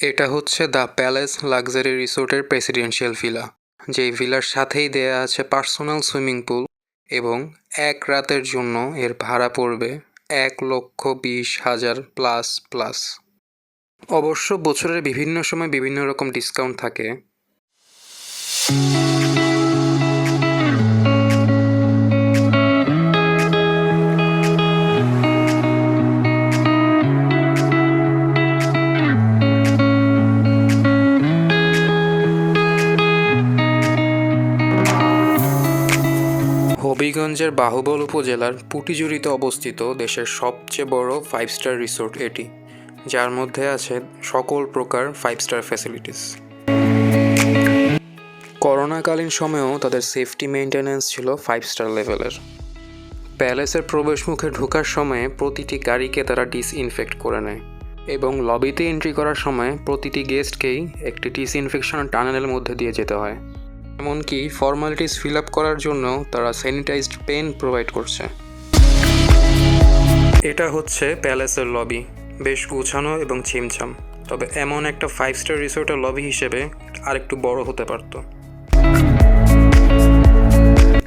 এটা হচ্ছে the palace luxury রিসোর্টের প্রেসিডেন্সিয়াল ভিলা, যেই ভিলার সাথেই দেয়া আছে পার্সোনাল সুইমিং পুল এবং এক রাতের জন্য এর ভাড়া পড়বে এক লক্ষ বিশ হাজার প্লাস প্লাস। অবশ্য বছরের বিভিন্ন সময় বিভিন্ন রকম ডিসকাউন্ট থাকে। হবিগঞ্জের বাহুবল উপজেলার পুটিজুরিতে অবস্থিত দেশের সবচেয়ে বড় ফাইভ স্টার রিসোর্ট এটি, যার মধ্যে আছে সকল প্রকার ফাইভ স্টার ফ্যাসিলিটিস করোনাকালীন সময়েও তাদের সেফটি মেনটেন্যান্স ছিল ফাইভ স্টার লেভেলের প্যালেসের প্রবেশমুখে ঢোকার সময়ে প্রতিটি গাড়িকে তারা ডিসইনফেক্ট করে নেয় এবং লবিতে এন্ট্রি করার সময় প্রতিটি গেস্টকেই একটি ডিসইনফেকশন টানেলের মধ্যে দিয়ে যেতে হয়। এমনকি ফর্মালিটিস ফিল আপ করার জন্য তারা স্যানিটাইজড পেন প্রোভাইড করছে। এটা হচ্ছে প্যালেসের লবি বেশ গুছানো এবং ছিমছাম। তবে এমন একটা ফাইভ স্টার রিসোর্টের লবি হিসেবে আরেকটু বড় হতে পারত।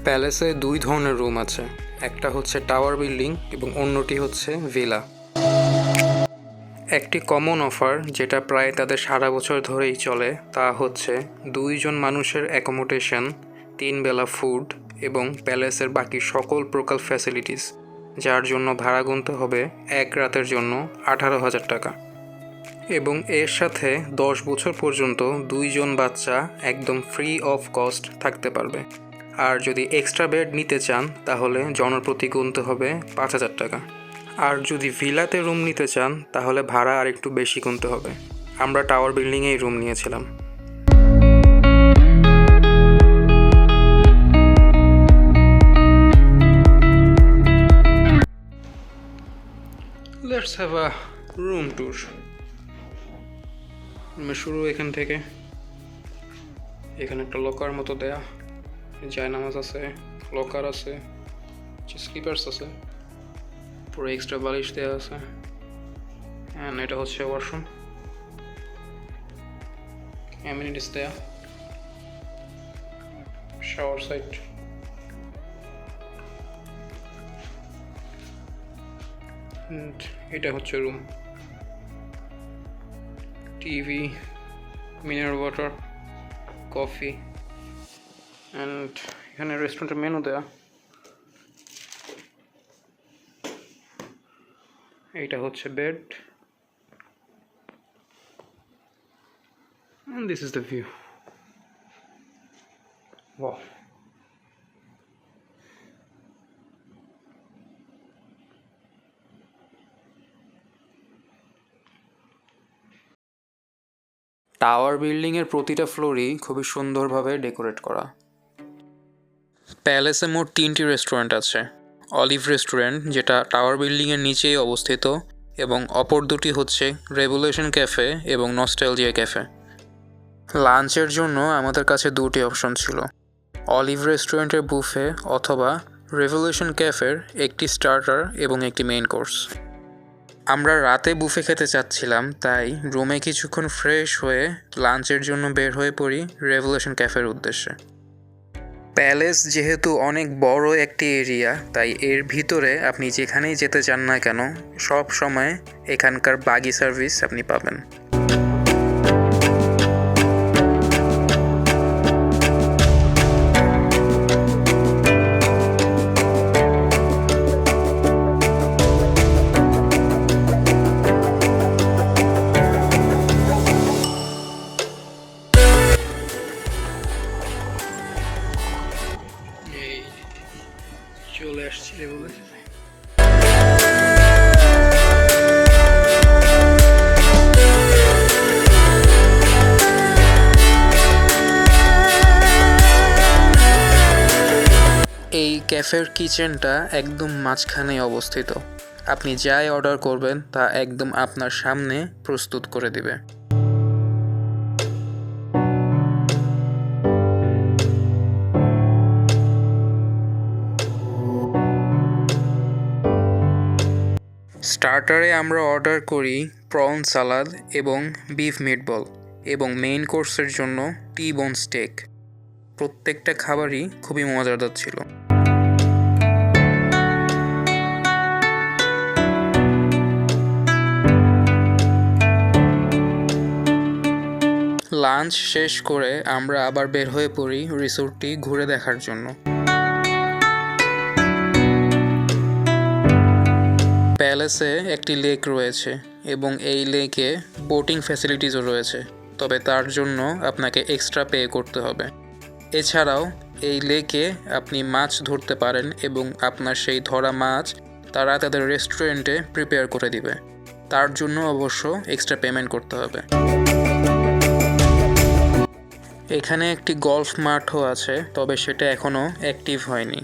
প্যালেসে দুই ধরনের রুম আছে। একটা হচ্ছে টাওয়ার বিল্ডিং এবং অন্যটি হচ্ছে ভিলা একটি কমন অফার যেটা প্রায় তাদের সারা বছর ধরেই চলে, তা হচ্ছে দুইজন মানুষের অ্যাকোমোডেশন তিন বেলা ফুড এবং প্যালেসের বাকি সকল প্রকার ফ্যাসিলিটিস যার জন্য ভাড়া গুনতে হবে এক রাতের জন্য আঠারো হাজার টাকা। এবং এর সাথে দশ বছর পর্যন্ত দুইজন বাচ্চা একদম ফ্রি অফ কস্ট থাকতে পারবে। আর যদি এক্সট্রা বেড নিতে চান, তাহলে জনপ্রতি গুনতে হবে পাঁচ হাজার টাকা। আর যদি ভিলাতে রুম নিতে চান, তাহলে ভাড়া আর একটু বেশি গুনতে হবে। আমরা টাওয়ার বিল্ডিংয়েই রুম নিয়েছিলাম। Let's have a room tour শুরু এখান থেকে। এখানে একটা লকার মতো দেয়া। জায়নামাজ আছে লকার আছে স্লিপার্স আছে। পুরো এক্সট্রা বালিশ দেওয়া আছে। অ্যান্ড এটা হচ্ছে ওয়াশরুম অ্যামিনিটিস দেয়া। শাওয়ার সাইট এটা হচ্ছে room TV mineral water coffee and এখানে রেস্টুরেন্টের মেনু দেয়া। এইটা হচ্ছে bed and this is the view. Wow. Tower বিল্ডিংয়ের প্রতিটা ফ্লোরই খুবই সুন্দরভাবে ডেকোরেট করা। প্যালেসে মোট তিনটি রেস্টুরেন্ট আছে। অলিভ রেস্টুরেন্ট, যেটা টাওয়ার বিল্ডিংয়ের নিচেই অবস্থিত, এবং অপর দুটি হচ্ছে রেভুলেশন ক্যাফে এবং নস্টালজিয়া ক্যাফে। লাঞ্চের জন্য আমাদের কাছে দুটি অপশন ছিল। অলিভ রেস্টুরেন্টের বুফে অথবা রেভুলেশন ক্যাফের একটি স্টার্টার এবং একটি মেইন কোর্স। আমরা রাতে বুফে খেতে চাচ্ছিলাম, তাই রুমে কিছুক্ষণ ফ্রেশ হয়ে লাঞ্চের জন্য বের হয়ে পড়ি রেভুলেশন ক্যাফের উদ্দেশ্যে। প্যালেস যেহেতু অনেক বড় একটি এরিয়া, তাই এর ভিতরে আপনি যেখানেই যেতে চান না কেন, সব সময় এখানকার বাগি সার্ভিস আপনি পাবেন। এই ক্যাফের কিচেনটা একদম মাঝখানে অবস্থিত। আপনি যাই অর্ডার করবেন, তা একদম আপনার সামনে প্রস্তুত করে দিবে। স্টার্টারে আমরা অর্ডার করি প্রন সালাদ এবং বিফ মিটবল এবং মেইন কোর্সের জন্য টি বোন স্টেক। প্রত্যেকটা খাবারই খুবই মজাদার ছিল। লাঞ্চ শেষ করে আমরা আবার বের হয়ে পড়ি রিসোর্টটি ঘুরে দেখার জন্য। প্যালেসে একটি লেক রয়েছে এবং এই লেকে বোটিং ফ্যাসিলিটিসও রয়েছে, তবে তার জন্য আপনাকে এক্সট্রা পে করতে হবে। এছাড়াও, এই লেকে আপনি মাছ ধরতে পারেন এবং আপনার সেই ধরা মাছ তারা তাদের রেস্টুরেন্টে প্রিপেয়ার করে দিবে। তার জন্য অবশ্য এক্সট্রা পেমেন্ট করতে হবে। এখানে একটি গলফ মাঠও আছে, তবে সেটা এখনও অ্যাক্টিভ হয়নি।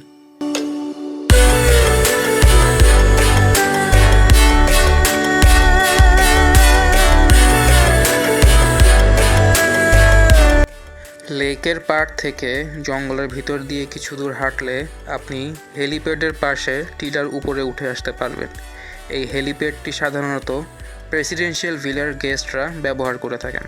লেকের পাড় থেকে জঙ্গলের ভিতর দিয়ে কিছু দূর হাঁটলে আপনি হেলিপ্যাডের পাশে টিলার উপরে উঠে আসতে পারবেন। এই হেলিপ্যাডটি সাধারণত প্রেসিডেন্সিয়াল ভিলার গেস্টরা ব্যবহার করে থাকেন।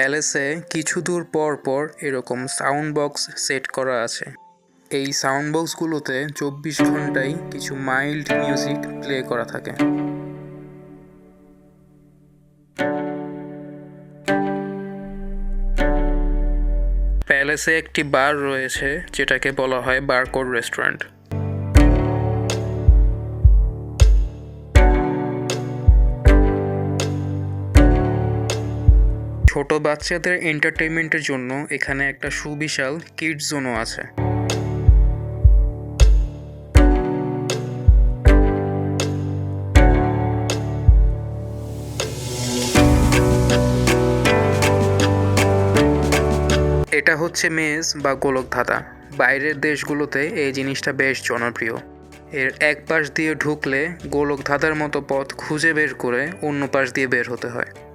প্যালেসে কিছু দূর পর পর এরকম সাউন্ড বক্স সেট করা আছে। এই সাউন্ড বক্সগুলোতে চব্বিশ ঘন্টায় কিছু মাইল্ড মিউজিক প্লে করা থাকে। প্যালেসে একটি বার রয়েছে, যেটাকে বলা হয় বারকোড রেস্টুরেন্ট। ছোট বাচ্চাদের এন্টারটেইনমেন্টের জন্য এখানে একটা সুবিশাল কিড জোনও আছে। এটা হচ্ছে মেজ বা গোলকধাঁধা। বাইরের দেশগুলোতে এই জিনিসটা বেশ জনপ্রিয়। এর এক পাশ দিয়ে ঢুকলে গোলকধাঁধার মতো পথ খুঁজে বের করে অন্য পাশ দিয়ে বের হতে হয়।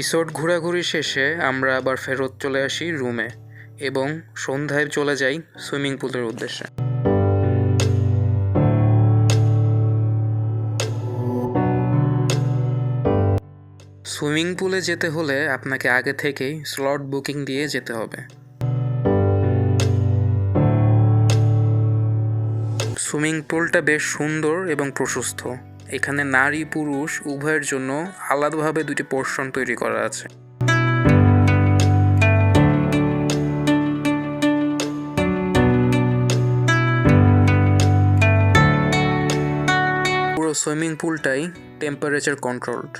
রিসোর্ট ঘোরাঘুরি শেষে আমরা আবার ফেরত চলে আসি রুমে এবং সন্ধ্যায় চলে যাই সুইমিং পুলের উদ্দেশ্যে। সুইমিং পুলে যেতে হলে আপনাকে আগে থেকেই স্লট বুকিং দিয়ে যেতে হবে। সুইমিং পুলটা বেশ সুন্দর এবং প্রশস্ত। এখানে নারী, পুরুষ উভয়ের জন্য আলাদাভাবে দুটি পোর্শন তৈরি করা আছে। পুরো সুইমিং পুলটাই টেম্পারেচার কন্ট্রোলড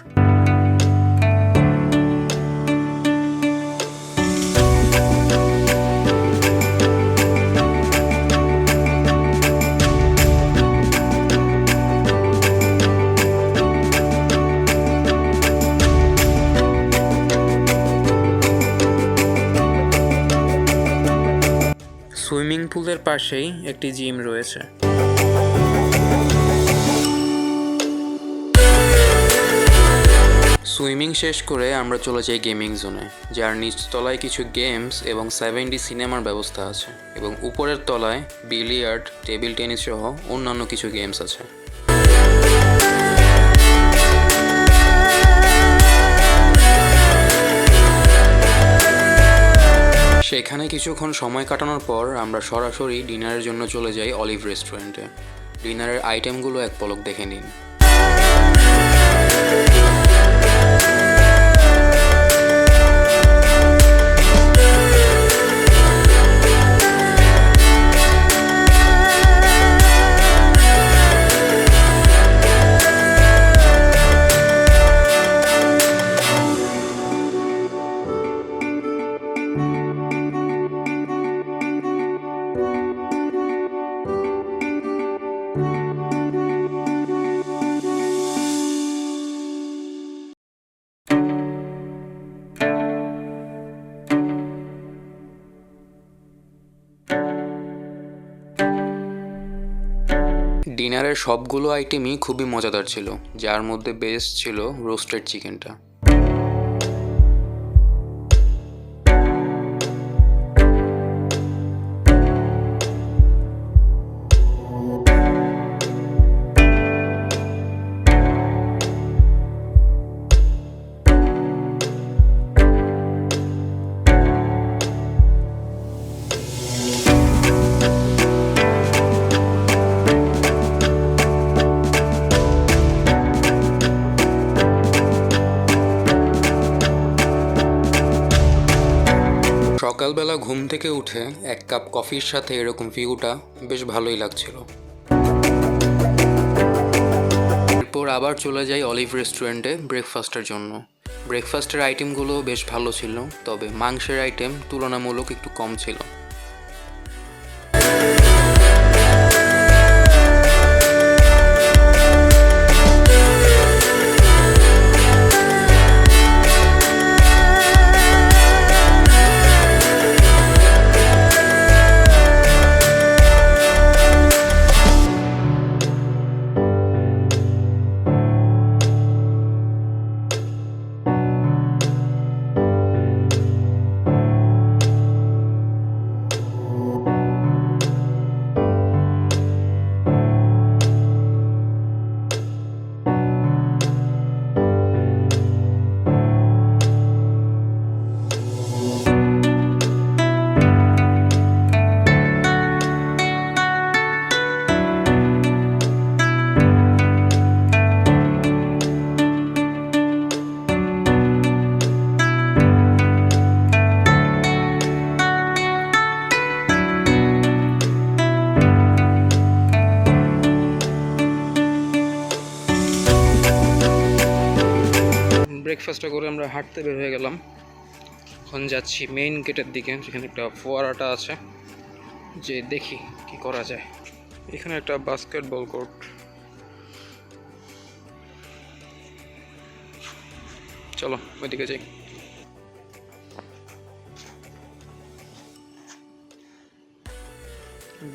সুইমিং পাশেই একটি জিম রয়েছে। সুইমিং শেষ করে আমরা চলে যাই গেমিং জোনে, যার নিচ তলায় কিছু গেমস এবং সেভেন সিনেমার ব্যবস্থা আছে এবং উপরের তলায় বিলিয়ার্ড, টেবিল টেনিস সহ অন্যান্য কিছু গেমস আছে। সেখানে কিছুক্ষণ সময় কাটানোর পর আমরা সরাসরি ডিনারের জন্য চলে যাই অলিভ রেস্টুরেন্টে। ডিনারের আইটেমগুলো এক পলক দেখে নিন। ডিনারের সবগুলো আইটেমই খুবই মজাদার ছিল যার মধ্যে বেস্ট ছিল রোস্টেড চিকেনটা সকালবেলা ঘুম থেকে উঠে এক কাপ কফির সাথে এরকম ভিউটা বেশ ভালোই লাগছিল। এরপর আবার চলে যাই অলিভ রেস্টুরেন্টে ব্রেকফাস্টের জন্য। ব্রেকফাস্টের আইটেমগুলো বেশ ভালো ছিল, তবে মাংসের আইটেম তুলনামূলক একটু কম ছিল। ব্রেকফাস্টটা করে আমরা হাঁটতে বের হয়ে গেলাম। এখন যাচ্ছি মেইন গেটের দিকে, যেখানে একটা ফোয়ারাটা আছে। যে দেখি কি করা যায়। এখানে একটা বাস্কেটবল কোর্ট চলো, ওইদিকে যাই।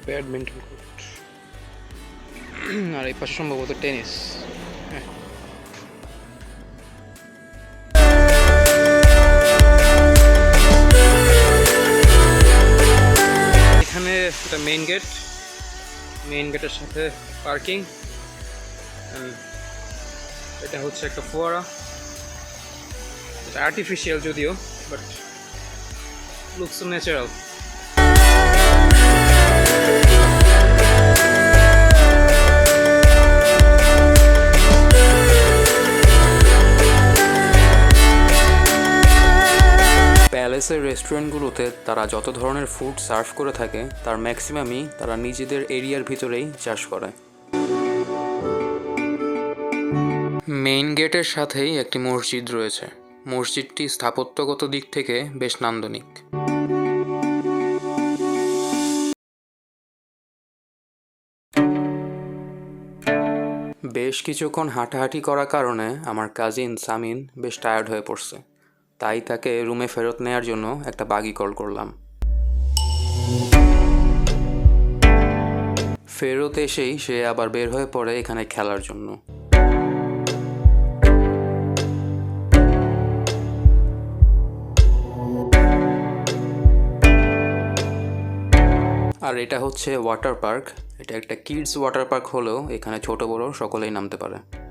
ব্যাডমিন্টন কোর্ট আর এই পাশে সম্ভবত টেনিস। মেইন গেটের সাথে পার্কিং এটা হচ্ছে একটা ফোয়ারা। এটা আর্টিফিশিয়াল যদিও বাট লুকস ন্যাচারাল প্যালেসের রেস্টুরেন্টগুলোতে তারা যত ধরনের ফুড সার্ভ করে থাকে তার ম্যাক্সিমামই তারা নিজেদের এরিয়ার ভিতরেই চাষ করে। মেইন গেটের সাথেই একটি মসজিদ রয়েছে। মসজিদটি স্থাপত্যগত দিক থেকে বেশ নান্দনিক। বেশ কিছুক্ষণ হাঁটাহাঁটি করার কারণে আমার কাজিন সামিন বেশ টায়ার্ড হয়ে পড়ছে। তাই তাকে রুমে ফেরত নেয়ার জন্য একটা বাগি কল করলাম। ফেরত এসেই সে আবার বের হয়ে পড়ে এখানে খেলার জন্য। আর এটা হচ্ছে ওয়াটার পার্ক। এটা একটা কিডস ওয়াটার পার্ক হলেও এখানে ছোট বড় সকলেই নামতে পারে।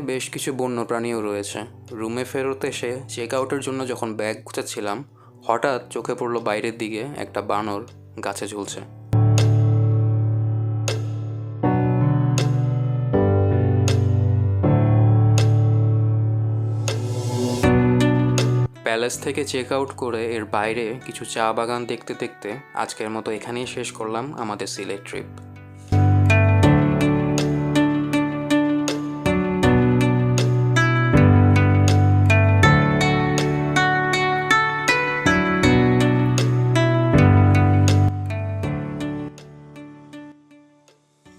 বেশ কিছু বন্যপ্রাণীও রয়েছে। রুমে ফেরত এসে চেক আউটের জন্য যখন ব্যাগ গুছাচ্ছিলাম হঠাৎ চোখে পড়ল বাইরের দিকে একটা বানর গাছে ঝুলছে। প্যালেস থেকে চেক আউট করে এর বাইরে কিছু চা বাগান দেখতে দেখতে আজকের মতো এখানেই শেষ করলাম আমাদের সিলেট ট্রিপ